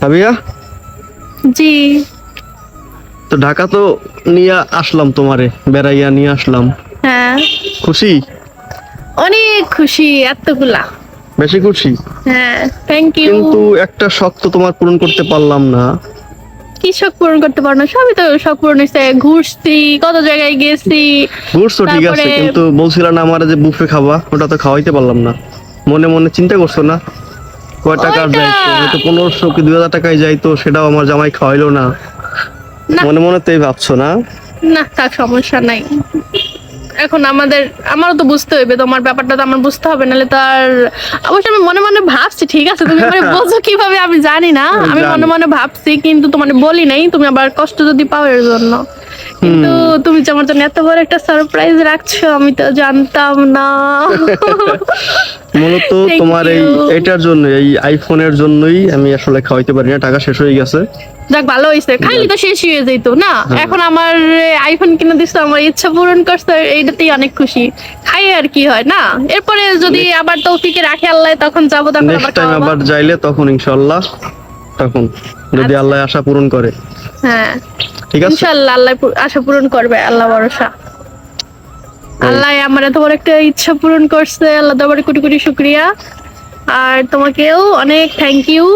ভাবিয়া জি। তো ঢাকা তো নিয়ে আসলাম তোমারে বেড়াইয়া নিয়ে আসলাম। হ্যাঁ। খুশি? অনেক খুশি এতগুলা। বেশি খুশি? হ্যাঁ থ্যাংক ইউ কিন্তু একটা শখ তো তোমার পূরণ করতে পারলাম না। কি শখ পূরণ করতে পারো না সবই তো শখ পূরণ হয়েছে। ঘুরছি কত জায়গায় গেছি। ঘুরছো ঠিক আছে কিন্তু বলছিল না আমার যে বুফে খাবা ওটা তো খাওয়াইতে পারলাম না। মনে মনে চিন্তা করছ না? কয় টাকার ওইটা- যাইতো হয়তো পনেরোশো কি দুই হাজার টাকায় যাইতো সেটাও আমার জামাই খাওয়াইলো না। মনে মনে তাই ভাবছ না? না তার সমস্যা নাই। এখন আমাদের আমারও তো বুঝতে হবে তোমার ব্যাপারটা তো আমার বুঝতে হবে নাহলে তো আর অবশ্য আমি মনে মনে ভাবছি ঠিক আছে? তুমি মানে বোঝো কীভাবে আমি জানি না। আমি মনে মনে ভাবছি কিন্তু তোমার বলি নাই তুমি আবার কষ্ট যদি পাও এর জন্য। কিন্তু তুমি যে আমার জন্য এত বড় একটা সারপ্রাইজ রাখছো আমি তো জানতাম না। মূলত তোমার এই এটার জন্য এই আইফোনের জন্যই আমি আসলে খাওয়াইতে পারি না টাকা শেষ হয়ে গেছে। যাক ভালো খাইলে তো শেষ হয়ে যেত না? এখন আমার আইফোন কিনে দিচ্ছে আমার ইচ্ছা পূরণ করছে এইটাতেই অনেক খুশি। খাই আর কি হয় না? এরপরে যদি আবার তৌফিকে রাখে আল্লাহ তখন যাব তখন আবার টাইম আবার যাইলে তখন ইনশাল্লাহ তখন। যদি আচ্ছা। আল্লাহ আশা পূরণ করে। হ্যাঁ। ঠিক আছে। ইনশাআল্লাহ আল্লাহ আশা পূরণ করবে আল্লাহ ভরসা। আল্লাহ আমার একটা ইচ্ছা পূরণ করছে আল্লাহ তোমার কোটি কোটি শুক্রিয়া। আর তোমাকেও অনেক থ্যাংক ইউ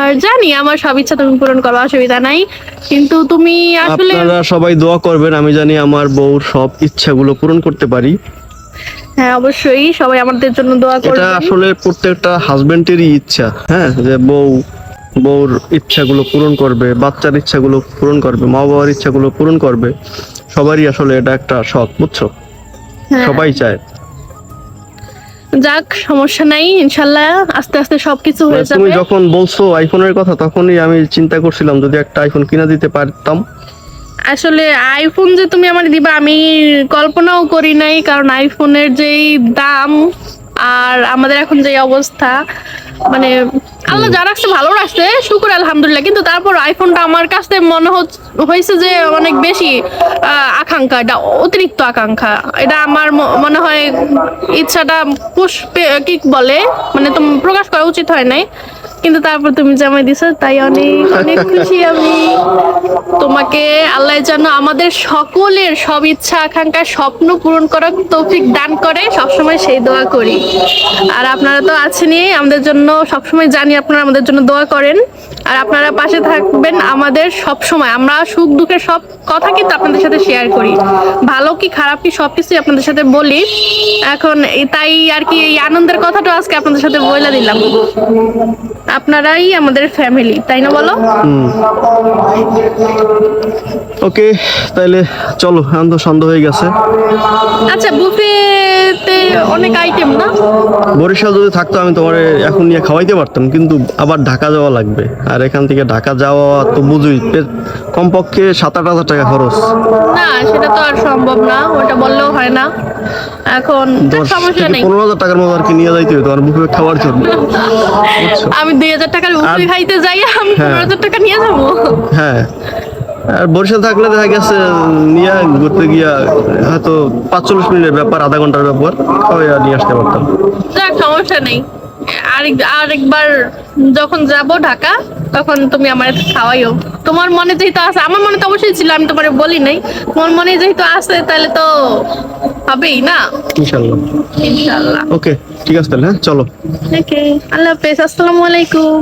আর জানি আমার সব ইচ্ছা তুমি পূরণ করো অসুবিধা নাই। কিন্তু তুমি আসলে আপনারা সবাই দোয়া করবেন আমি জানি আমার বউর সব ইচ্ছাগুলো পূরণ করতে পারি। হ্যাঁ অবশ্যই সবাই আমাদের জন্য দোয়া এটা আসলে প্রত্যেকটা হাজবেন্ডেরই ইচ্ছা হ্যাঁ যে বউ বউর ইচ্ছাগুলো পূরণ করবে বাচ্চার ইচ্ছাগুলো পূরণ করবে মা বাবার ইচ্ছাগুলো পূরণ করবে সবারই আসলে এটা একটা শখ বুঝছ? হ্যাঁ। সবাই চায়। যাক সমস্যা নাই ইনশাল্লাহ আস্তে আস্তে সবকিছু হয়ে মানে তুমি যখন বলছো আইফোনের কথা তখনই আমি চিন্তা করছিলাম যদি একটা আইফোন কিনে দিতে পারতাম। আসলে আইফোন যে তুমি আমার দিবা আমি কল্পনাও করি নাই কারণ আইফোনের যেই দাম আর আমাদের এখন যে অবস্থা মানে আল্লাহ যা রাখছে ভালো রাখছে শুকুর আলহামদুলিল্লাহ। কিন্তু তারপর আইফোনটা আমার কাছে মনে হয়েছে যে অনেক বেশি আহ, আকাঙ্ক্ষা এটা অতিরিক্ত আকাঙ্ক্ষা। এটা আমার মনে হয় ইচ্ছাটা পুষ্পে কি বলে মানে তুমি প্রকাশ করা উচিত হয় নাই। কিন্তু তারপর তুমি জামাই দিছো, তাই অনেক অনেক খুশি আমি। তোমাকে আল্লাহ যেন আমাদের সকলের সব ইচ্ছা, আকাঙ্ক্ষা, স্বপ্ন পূরণ করার তৌফিক দান করে। সবসময় সেই দোয়া করি। আর আপনারা তো আছেনই, আমাদের জন্য সবসময় জানি আপনারা আমাদের জন্য দোয়া করেন। আর আপনারা পাশে থাকবেন আমাদের সব সময় আমরা সুখ, দুঃখের সব কথা কিন্তু আপনাদের সাথে শেয়ার করি। ভালো কি, খারাপ কি সবকিছুই আপনাদের সাথে বলি। এখন তাই আর কি, এই আনন্দের কথাটা আজকে আপনাদের সাথে বলে দিলাম। আপনারাই আমাদের ফ্যামিলি তাই না বলো? ওকে তাইলে চলো আনন্দ তো সন্ধ্যা হয়ে গেছে। আচ্ছা বুফেতে অনেক আইটেম না? বরিশাল যদি থাকতো আমি তোমার এখন নিয়ে খাওয়াইতে পারতাম কিন্তু আবার ঢাকা যাওয়া লাগবে। আর এখান থেকে ঢাকা যাওয়া তো বুঝুই কমপক্ষে সাত আট হাজার টাকা খরচ। না সেটা তো আর সম্ভব না ওটা বললেও হয় না। এখন সমস্যা নেই। পনেরো হাজার টাকার মতো আর কি নিয়ে যাইতে বুফে খাওয়ার জন্য। আমি দুই হাজার টাকার বুফে আর- খাইতে যাই আমি হ্যাঁ। পনেরো হাজার টাকা নিয়ে যাব? হ্যাঁ। আর বরিশাল থাকলে দেখা গেছে নিয়ে ঘুরতে গিয়া হয়তো পাঁচচল্লিশ মিনিটের ব্যাপার আধা ঘণ্টার ব্যাপার খাওয়াই নিয়ে আসতে পারতাম। সমস্যা নেই। আরেক আরেকবার যখন যাব ঢাকা তখন তুমি আমার খাওয়াইও। তোমার মনে যেহেতু আছে আমার মনে তো অবশ্যই ছিল আমি তোমার বলি নাই। তোমার মনে যেহেতু আছে তাহলে তো হবেই না? ইনশাল্লাহ। ইনশাআল্লাহ ওকে ঠিক আছে তাহলে হ্যাঁ চলো। ওকে আল্লাহ হাফেজ আসসালামু আলাইকুম।